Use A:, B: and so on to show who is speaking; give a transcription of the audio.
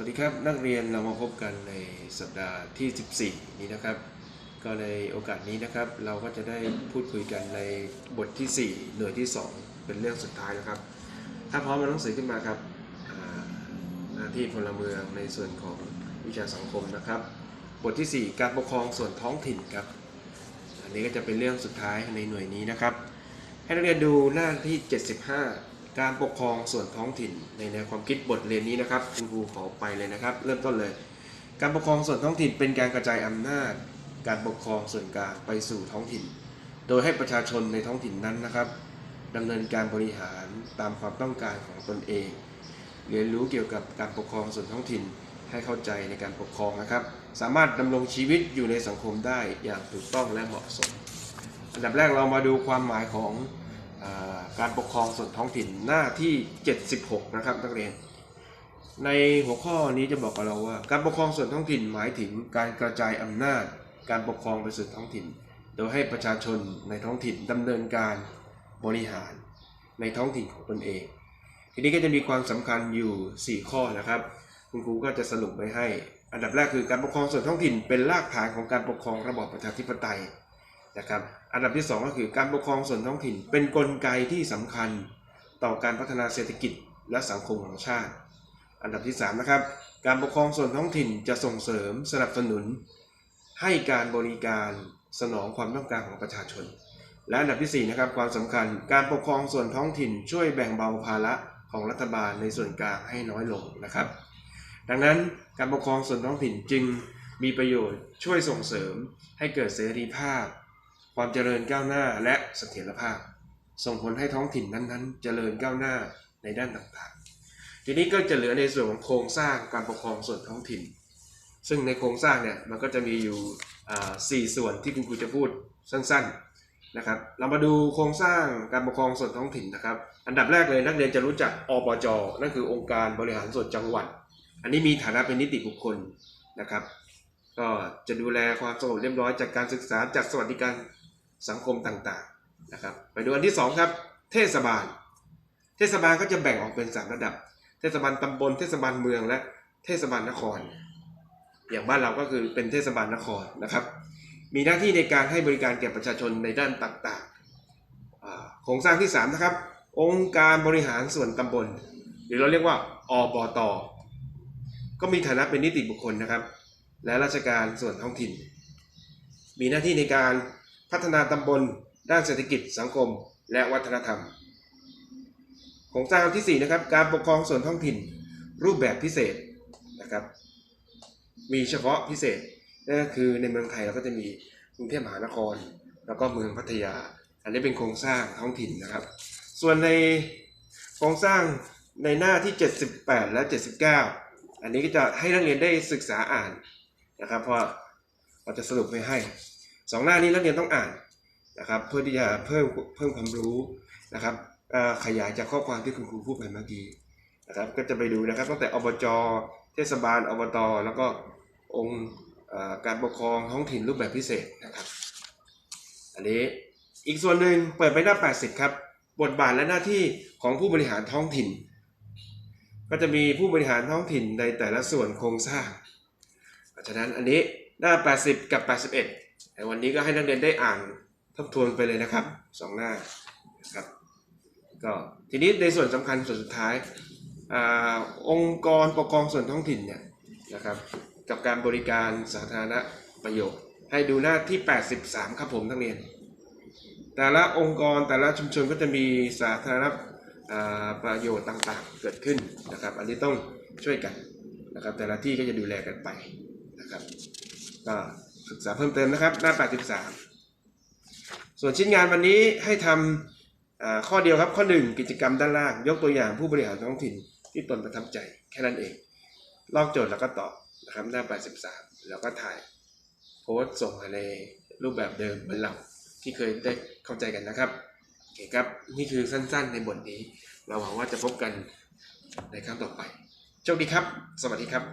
A: สวัสดีครับนักเรียนเรามาพบกันในสัปดาห์ที่ 14 นี้นะครับ ก็ในโอกาสนี้นะครับ เราก็จะได้พูดคุยกันในบทที่ 4 หน่วยที่ 2 เป็นเรื่องสุดท้ายแล้วครับ ถ้าพร้อมมาหนังสือขึ้นมาครับหน้าที่พลเมืองในส่วนของวิชาสังคมนะครับ บทที่ 4 การปกครองส่วนท้องถิ่นครับ อันนี้ก็จะเป็นเรื่องสุดท้ายในหน่วยนี้นะครับ ให้นักเรียนดูหน้าที่ 75 การปกครองส่วนท้องถิ่นในแนวความคิดบทเรียนนี้นะครับคุณครูขอไปเลยนะครับ เริ่มต้นเลย การปกครองส่วนท้องถิ่นเป็นการกระจายอำนาจ การปกครองส่วนกลางไปสู่ท้องถิ่น โดยให้ประชาชนในท้องถิ่นนั้นนะครับดำเนินการบริหารตามความต้องการของตนเอง เรียนรู้เกี่ยวกับการปกครองส่วนท้องถิ่นให้เข้าใจในการปกครองนะครับ สามารถดำรงชีวิตอยู่ในสังคมได้อย่างถูกต้องและเหมาะสม อันดับแรกเรามาดูความหมายของอา การปกครองส่วนท้องถิ่นหน้าที่ 76 นะครับนักเรียน ในหัวข้อนี้จะบอกกับเราว่า การปกครองส่วนท้องถิ่นหมายถึงการกระจายอำนาจ การปกครองไปสู่ท้องถิ่น โดยให้ประชาชนในท้องถิ่นดำเนินการบริหารในท้องถิ่นของตนเอง ทีนี้ก็จะมีความสำคัญอยู่ 4 ข้อนะครับ คุณครูก็จะสรุปไว้ให้ อันดับแรกคือการปกครองส่วนท้องถิ่นเป็นรากฐานของการปกครองระบอบประชาธิปไตย นะครับอันดับที่ 2 ก็คือการปกครองส่วนท้องถิ่น เป็นนกลไกที่สำคัญต่อการพัฒนาเศรษฐกิจและสังคมของชาติ อันดับที่3นะครับการปกครองส่วนท้องถิ่นจะส่งเสริมสนับสนุน ให้การบริการสนองความต้องการของประชาชน และอันดับที่4นะครับความสำคัญการปกครองส่วนท้องถิ่น ช่วยแบ่งเบาภาระของรัฐบาลในส่วนกลางให้น้อยลงนะครับ ดังนั้นการปกครองส่วนท้องถิ่นจึงมีประโยชน์ช่วยส่งเสริมให้เกิดเสรีภาพ ความเจริญก้าวหน้าและเสถียรภาพ ส่งผลให้ท้องถิ่นนั้นๆ เจริญก้าวหน้าในด้านต่างๆ ทีนี้ก็จะเหลือในส่วนของโครงสร้างการปกครองส่วนท้องถิ่น ซึ่งในโครงสร้างเนี่ยมันก็จะมีอยู่อ่าสี่ส่วนที่คุณครูจะพูดสั้นๆนะครับเรามาดูโครงสร้างการปกครองส่วนท้องถิ่นนะครับ อันดับแรกเลยนักเรียนจะรู้จักอบจนั่นคือองค์การบริหารส่วนจังหวัด อันนี้มีฐานะเป็นนิติบุคคลนะครับ ก็จะดูแลความสงบเรียบร้อยจากการศึกษาจัดสวัสดิการ สังคมต่างๆนะครับไปดูอันที่สองครับเทศบาล เทศบาลก็จะแบ่งออกเป็นสามระดับ เทศบาลตำบล เทศบาลเมืองและเทศบาลนคร อย่างบ้านเราก็คือเป็นเทศบาลนครนะครับ มีหน้าที่ในการให้บริการแก่ประชาชนในด้านต่างๆอ่าโครงสร้างที่สามนะครับองค์การบริหารส่วนตำบล หรือเราเรียกว่าอบตก็มีฐานะเป็นนิติบุคคลนะครับ และราชการส่วนท้องถิ่น มีหน้าที่ในการ พัฒนาตำบล ด้านเศรษฐกิจสังคม และวัฒนธรรมโครงสร้างที่4นะครับการปกครองส่วนท้องถิ่น รูปแบบพิเศษนะครับ มีเฉพาะพิเศษนั่นก็คือในเมืองไทยเราก็จะมีกรุงเทพมหานคร แล้วก็เมืองพัทยา อันนี้เป็นโครงสร้างท้องถิ่นนะครับ ส่วนในโครงสร้างในหน้าที่ 78 และ 79 อันนี้ก็จะให้นักเรียนได้ศึกษาอ่านนะครับเพราะเราจะสรุปไว้ให้ สองหน้านี้นักเรียนต้องอ่านนะครับเพื่อที่จะเพิ่มเพิ่มความรู้นะครับขยายจากข้อความที่คุณครูพูดไปเมื่อกี้นะครับก็จะไปดูนะครับตั้งแต่อบจเทศบาลอบตแล้วก็องค์การปกครองท้องถิ่นรูปแบบพิเศษนะครับอันนี้อีกส่วนหนึ่งเปิดไปหน้า 80 ครับ บทบาทและหน้าที่ของผู้บริหารท้องถิ่น ก็จะมีผู้บริหารท้องถิ่นในแต่ละส่วนโครงสร้าง เพราะฉะนั้นอันนี้หน้า 80 กับ 81 ในวันนี้ก็ให้นักเรียนได้อ่านทบทวนไปเลยนะครับสองหน้านะครับก็ทีนี้ในส่วนสำคัญส่วนสุดท้ายอาองค์กรปกครองส่วนท้องถิ่นเนี่ยนะครับกับการบริการสาธารณประโยชน์ให้ดูหน้าที่ 83 ครับผมนักเรียน แต่ละองค์กรแต่ละชุมชนก็จะมีสาธารณประโยชน์ต่างๆ เกิดขึ้นนะครับ อันนี้ต้องช่วยกันนะครับแต่ละที่ก็จะดูแลกันไปนะครับก็ ศึกษาเพิ่มเติมนะครับ หน้า 83 ส่วนชิ้นงานวันนี้ให้ทำข้อเดียวครับข้อ 1 กิจกรรมด้านล่าง ยกตัวอย่างผู้บริหารท้องถิ่นที่ตนประทับใจแค่นั้นเอง ลอกโจทย์แล้วก็ตอบนะครับหน้า 83 แล้วก็ถ่าย โพสต์ส่งมาในรูปแบบเดิมเหมือนเราที่เคยได้เข้าใจกันนะครับโอเคครับนี่คือสั้นๆในบทนี้ เราหวังว่าจะพบกันในครั้งต่อไปโชคดีครับ สวัสดีครับ